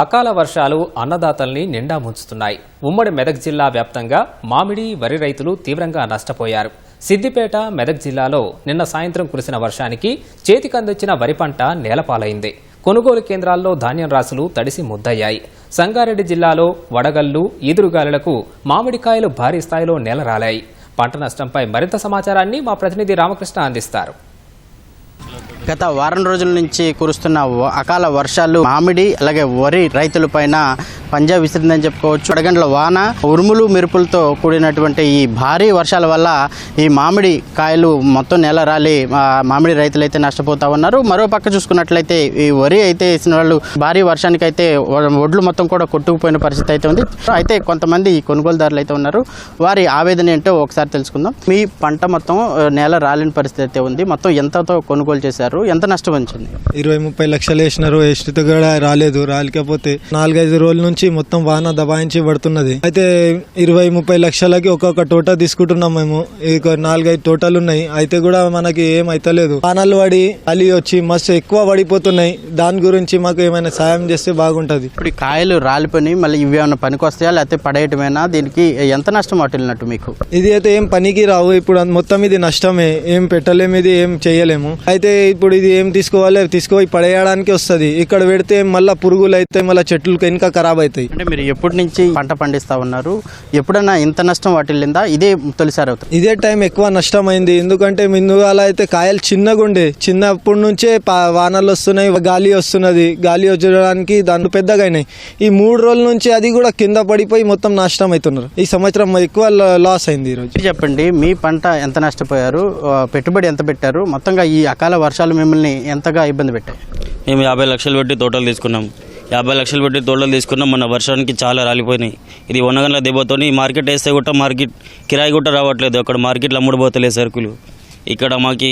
అకాల వర్షాలు అన్నదాతల్ని నిండా ముంచుతున్నాయి. ఉమ్మడి మెదక్ జిల్లా వ్యాప్తంగా మామిడి వరి రైతులు తీవ్రంగా నష్టపోయారు. సిద్దిపేట మెదక్ జిల్లాలో నిన్న సాయంత్రం కురిసిన వర్షానికి చేతికందొచ్చిన వరి పంట నేలపాలైంది. కొనుగోలు కేంద్రాల్లో ధాన్యం రాసులు తడిసి ముద్దయ్యాయి. సంగారెడ్డి జిల్లాలో వడగల్లు ఈదురుగాలులకు మామిడికాయలు భారీ స్థాయిలో నేలరాలాయి పంట నష్టంపై మరింత సమాచారాన్ని మా ప్రతినిధి రామకృష్ణ అందిస్తారు. గత వారం రోజుల నుంచి కురుస్తున్న అకాల వర్షాలు మామిడి అలాగే వరి రైతుల పైన పంజా విసిరిందని చెప్పుకోవచ్చు. అడగంటల వాన ఉరుములు మెరుపులతో కూడినటువంటి ఈ భారీ వర్షాల వల్ల ఈ మామిడి కాయలు మొత్తం నేల రాలి మామిడి రైతులు అయితే నష్టపోతా ఉన్నారు. మరో పక్క చూసుకున్నట్లయితే ఈ వరి అయితే వేసిన వాళ్ళు భారీ వర్షానికి అయితే ఒడ్లు మొత్తం కూడా కొట్టుకుపోయిన పరిస్థితి అయితే ఉంది. అయితే కొంతమంది ఈ కొనుగోలుదారులు అయితే ఉన్నారు. వారి ఆవేదన ఏంటో ఒకసారి తెలుసుకుందాం. మీ పంట మొత్తం నేల రాలిన పరిస్థితి అయితే ఉంది. మొత్తం ఎంతతో కొనుగోలు చేశారు? ఎంత నష్టం వచ్చింది? ఇరవై ముప్పై లక్షలు వేసినారు. ఎస్టితో కూడా రాలేదు. రాలేకపోతే నాలుగైదు రోజుల నుంచి మొత్తం వాన దబాయించి పడుతున్నది. అయితే ఇరవై ముప్పై లక్షలకి ఒక్కొక్క టోటా తీసుకుంటున్నాం మేము. నాలుగైదు టోటాలు ఉన్నాయి. అయితే కూడా మనకి ఏం అయితలేదు. వానలు పడి అలి వచ్చి మస్తు ఎక్కువ పడిపోతున్నాయి. దాని గురించి మాకు ఏమైనా సాయం చేస్తే బాగుంటది. ఇప్పుడు ఈ కాయలు రాలిపోయి మళ్ళీ ఇవి ఏమైనా పనికి వస్తాయా లేకపోతే పడేయటమేనా? దీనికి ఎంత నష్టం వాటిల్లినట్టు మీకు? ఇది అయితే ఏం పనికి రావు. ఇప్పుడు మొత్తం ఇది నష్టమే. ఏం పెట్టలేము ఇది ఏం చేయలేము. అయితే ఇప్పుడు ఇది ఏం తీసుకోవాలి? తీసుకుపోయి పడేయడానికి వస్తుంది. ఇక్కడ పెడితే మళ్ళీ పురుగులు అయితే మళ్ళీ చెట్లు ఇంకా ఖరాబ్ అవుతాయి. అంటే మీరు ఎప్పటి నుంచి పంట పండిస్తా ఉన్నారు? ఎప్పుడైనా ఇంత నష్టం వాటిల్లిందా ఇదే తొలిసారి అవుతుంది. ఇదే టైం ఎక్కువ నష్టమైంది. ఎందుకంటే ముందుగాల అయితే కాయలు చిన్నగా ఉండే. చిన్నప్పటి నుంచే వానలు వస్తున్నాయి గాలి వస్తున్నది. గాలి వచ్చడానికి దాంట్లో పెద్దగా అయినాయి. ఈ మూడు రోజుల నుంచి అది కూడా కింద పడిపోయి మొత్తం నాశనం అవుతున్నారు. ఈ సంవత్సరం ఎక్కువ లాస్ అయింది ఈరోజు చెప్పండి మీ పంట ఎంత నష్టపోయారు? పెట్టుబడి ఎంత పెట్టారు? మొత్తంగా ఈ అకాల వర్షాలు మిమ్మల్ని ఎంతగా ఇబ్బంది పెట్టాయి మేము యాభై లక్షలు పెట్టి తోటలు తీసుకున్నాం. యాభై లక్షలు పెట్టి తోటలు తీసుకున్నాం. మన వర్షానికి చాలా రాలిపోయినాయి. ఇది వనగండ్ల దెబ్బతోని మార్కెట్ వేస్తే కూడా మార్కెట్ కిరాయి కూడా రావట్లేదు. అక్కడ మార్కెట్లో అమ్ముడుపోతలేదు సరుకులు. ఇక్కడ మాకి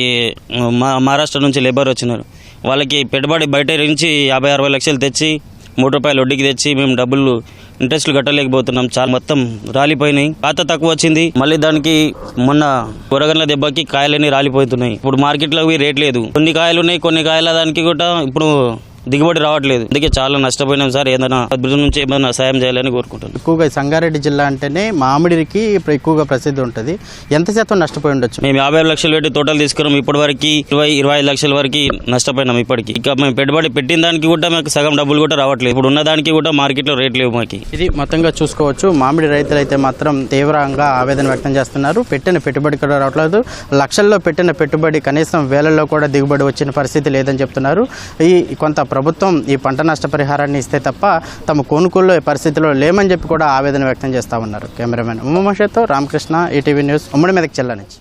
మా మహారాష్ట్ర నుంచి లేబర్ వచ్చినారు. వాళ్ళకి పెట్టుబడి బయట నుంచి యాభై అరవై లక్షలు తెచ్చి మూడు రూపాయలు వడ్డీకి తెచ్చి మేము డబ్బులు ఇంట్రెస్ట్లు కట్టలేకపోతున్నాం. చాలా మొత్తం రాలిపోయినాయి. పాత తక్కువ వచ్చింది. మళ్ళీ దానికి మొన్న కూరగాయల దెబ్బకి కాయలన్నీ రాలిపోతున్నాయి. ఇప్పుడు మార్కెట్లో రేట్ లేదు. కొన్ని కాయలు ఉన్నాయి కొన్ని కాయల దానికి కూడా ఇప్పుడు దిగుబడి రావట్లేదు. అందుకే చాలా నష్టపోయినాం సార్. ఏదైనా అభివృద్ధి నుంచి ఏమైనా సాయం చేయాలని కోరుకుంటున్నాను ఎక్కువగా సంగారెడ్డి జిల్లా అంటేనే మామిడికి ఇప్పుడు ఎక్కువగా ప్రసిద్ధి ఉంటుంది. ఎంత శాతం నష్టపోయి ఉండొచ్చు? మేము యాభై లక్షలు పెట్టి తోటలు తీసుకున్నాం. ఇప్పటి వరకు ఇరవై ఇరవై ఐదు లక్షల వరకు నష్టపోయినాం ఇప్పటికి. ఇక మేము పెట్టుబడి పెట్టిన దానికి కూడా మాకు సగం డబ్బులు కూడా రావట్లేదు. ఇప్పుడు ఉన్న దానికి కూడా మార్కెట్లో రేట్ లేవు మాకు. ఇది మొత్తంగా చూసుకోవచ్చు. మామిడి రైతులు అయితే మాత్రం తీవ్రంగా ఆవేదన వ్యక్తం చేస్తున్నారు. పెట్టిన పెట్టుబడి కూడా రావట్లేదు. లక్షల్లో పెట్టిన పెట్టుబడి కనీసం వేలల్లో కూడా దిగుబడి వచ్చిన పరిస్థితి లేదని చెప్తున్నారు. ఈ కొంత ప్రభుత్వం ఈ పంట నష్టపరిహారాన్ని ఇస్తే తప్ప తమ కొనుగోలు పరిస్థితిలో లేమని చెప్పి కూడా ఆవేదన వ్యక్తం చేస్తా ఉన్నారు. కెమెరామెన్ ఉమామషతో రామకృష్ణ ఈటీవీ న్యూస్ ఉమ్మడి మీదకి చెల్ల నుంచి